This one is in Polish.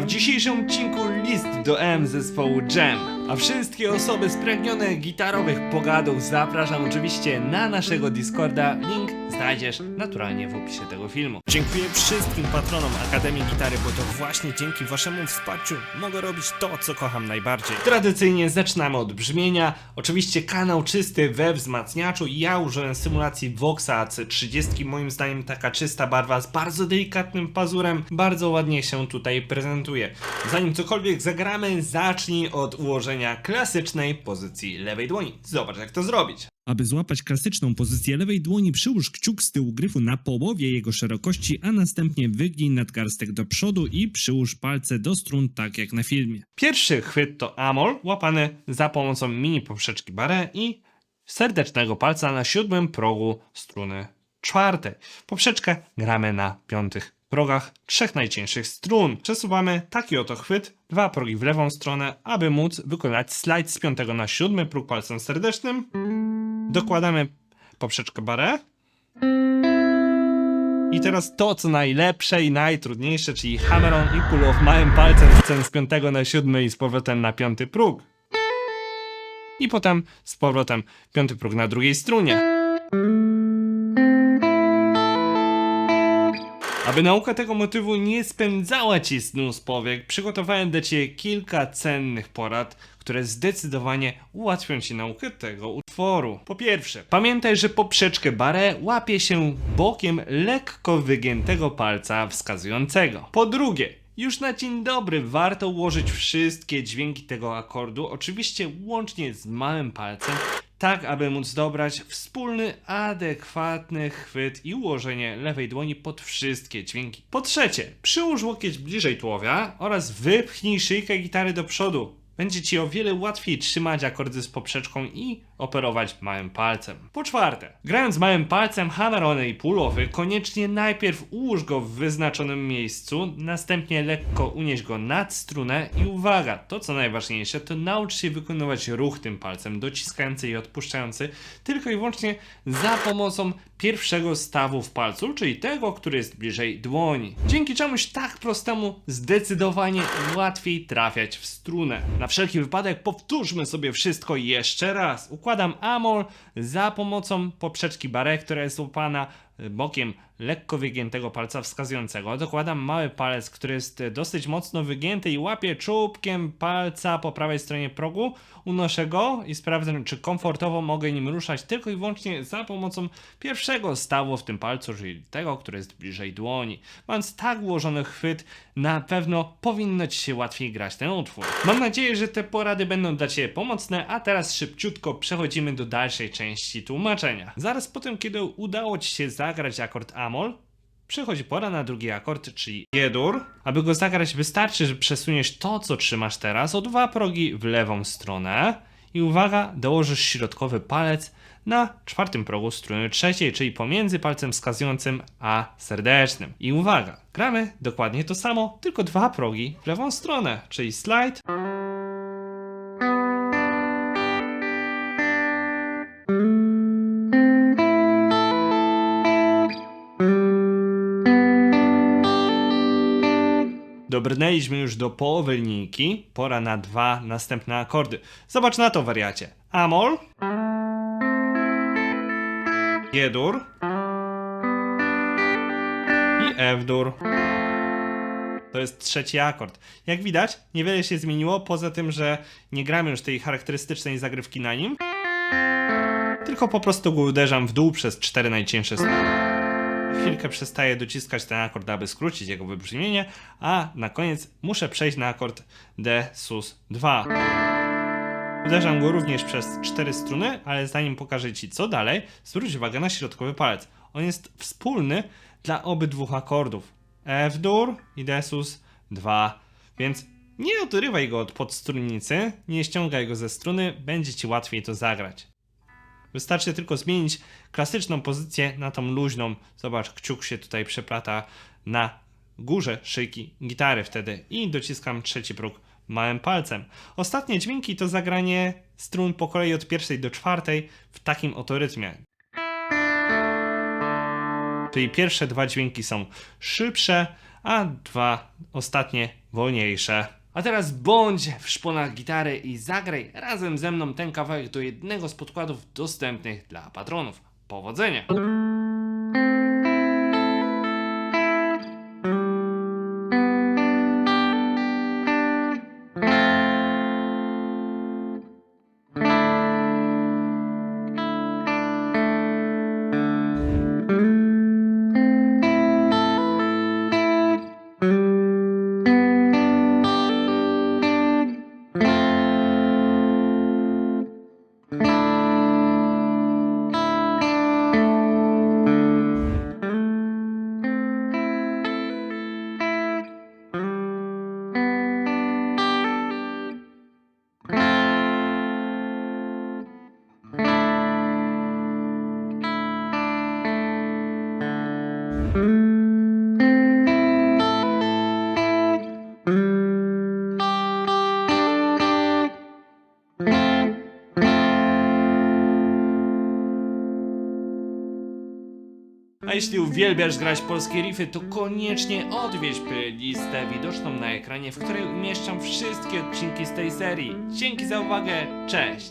W dzisiejszym odcinku list do M zespołu Jam. A wszystkie osoby spragnione gitarowych pogadów zapraszam oczywiście na naszego Discorda. Link znajdziesz naturalnie w opisie tego filmu. Dziękuję wszystkim patronom Akademii Gitary, bo to właśnie dzięki waszemu wsparciu mogę robić to, co kocham najbardziej. Tradycyjnie zaczynamy od brzmienia. Oczywiście kanał czysty we wzmacniaczu. Ja użyłem symulacji Voxa C30. Moim zdaniem taka czysta barwa z bardzo delikatnym pazurem bardzo ładnie się tutaj prezentuje. Zanim cokolwiek zagramy, zacznij od ułożenia klasycznej pozycji lewej dłoni. Zobacz jak to zrobić. Aby złapać klasyczną pozycję lewej dłoni, przyłóż kciuk z tyłu gryfu na połowie jego szerokości, a następnie wygnij nadgarstek do przodu i przyłóż palce do strun, tak jak na filmie. Pierwszy chwyt to amol, łapany za pomocą mini poprzeczki barre i serdecznego palca na siódmym progu struny czwartej. Poprzeczkę gramy na piątych progach trzech najcieńszych strun. Przesuwamy taki oto chwyt, dwa progi w lewą stronę, aby móc wykonać slajd z piątego na siódmy próg palcem serdecznym. Dokładamy poprzeczkę barre. I teraz to, co najlepsze i najtrudniejsze, czyli hammer on i pull off małym palcem z piątego na siódmy i z powrotem na piąty próg. I potem z powrotem piąty próg na drugiej strunie. Aby nauka tego motywu nie spędzała ci snu z powiek, przygotowałem dla ciebie kilka cennych porad, które zdecydowanie ułatwią ci naukę tego utworu. Po pierwsze, pamiętaj, że poprzeczkę barę łapie się bokiem lekko wygiętego palca wskazującego. Po drugie, już na dzień dobry warto ułożyć wszystkie dźwięki tego akordu, oczywiście łącznie z małym palcem, tak aby móc dobrać wspólny, adekwatny chwyt i ułożenie lewej dłoni pod wszystkie dźwięki. Po trzecie, przyłóż łokieć bliżej tułowia oraz wypchnij szyjkę gitary do przodu. Będzie ci o wiele łatwiej trzymać akordy z poprzeczką i operować małym palcem. Po czwarte, grając małym palcem hammerony i pull-offy, koniecznie najpierw ułóż go w wyznaczonym miejscu, następnie lekko unieś go nad strunę i uwaga, to co najważniejsze, to naucz się wykonywać ruch tym palcem, dociskający i odpuszczający, tylko i wyłącznie za pomocą pierwszego stawu w palcu, czyli tego, który jest bliżej dłoni. Dzięki czemuś tak prostemu zdecydowanie łatwiej trafiać w strunę. Na wszelki wypadek powtórzmy sobie wszystko jeszcze raz. Układam amol za pomocą poprzeczki barre, która jest łapana bokiem lekko wygiętego palca wskazującego. Dokładam mały palec, który jest dosyć mocno wygięty i łapię czubkiem palca po prawej stronie progu. Unoszę go i sprawdzę, czy komfortowo mogę nim ruszać tylko i wyłącznie za pomocą pierwszego stawu w tym palcu, czyli tego, który jest bliżej dłoni. Mając tak ułożony chwyt, na pewno powinno Ci się łatwiej grać ten utwór. Mam nadzieję, że te porady będą dla Ciebie pomocne, a teraz szybciutko przechodzimy do dalszej części tłumaczenia. Zaraz po tym, kiedy udało Ci się zagrać akord Amol, Przychodzi pora na drugi akord, czyli G-dur. Aby go zagrać wystarczy, że przesuniesz to, co trzymasz teraz, o dwa progi w lewą stronę i uwaga, dołożysz środkowy palec na czwartym progu struny trzeciej, czyli pomiędzy palcem wskazującym a serdecznym. I uwaga, gramy dokładnie to samo, tylko dwa progi w lewą stronę, czyli slide Dobrnęliśmy już do połowy linijki. Pora na dwa następne akordy. Zobacz na to, wariacie. Amol. G-dur. I F-dur. To jest trzeci akord. Jak widać, niewiele się zmieniło, poza tym, że nie gramy już tej charakterystycznej zagrywki na nim, tylko po prostu go uderzam w dół przez cztery najcieńsze struny chwilkę przestaję dociskać ten akord, aby skrócić jego wybrzmienie, a na koniec muszę przejść na akord D sus 2. Uderzam go również przez cztery struny, ale zanim pokażę Ci co dalej, zwróć uwagę na środkowy palec. On jest wspólny dla obydwu akordów. F-dur i D sus 2. Więc nie odrywaj go od podstrunnicy, nie ściągaj go ze struny, będzie Ci łatwiej to zagrać. Wystarczy tylko zmienić klasyczną pozycję na tą luźną. Zobacz, kciuk się tutaj przeplata na górze szyjki gitary wtedy i dociskam trzeci próg małym palcem. Ostatnie dźwięki to zagranie strun po kolei od pierwszej do czwartej w takim oto rytmie. Czyli pierwsze dwa dźwięki są szybsze, a dwa ostatnie wolniejsze. A teraz bądź w szponach gitary i zagraj razem ze mną ten kawałek do jednego z podkładów dostępnych dla patronów. Powodzenia! A jeśli uwielbiasz grać polskie riffy, to koniecznie odwiedź playlistę widoczną na ekranie, w której umieszczam wszystkie odcinki z tej serii. Dzięki za uwagę, cześć!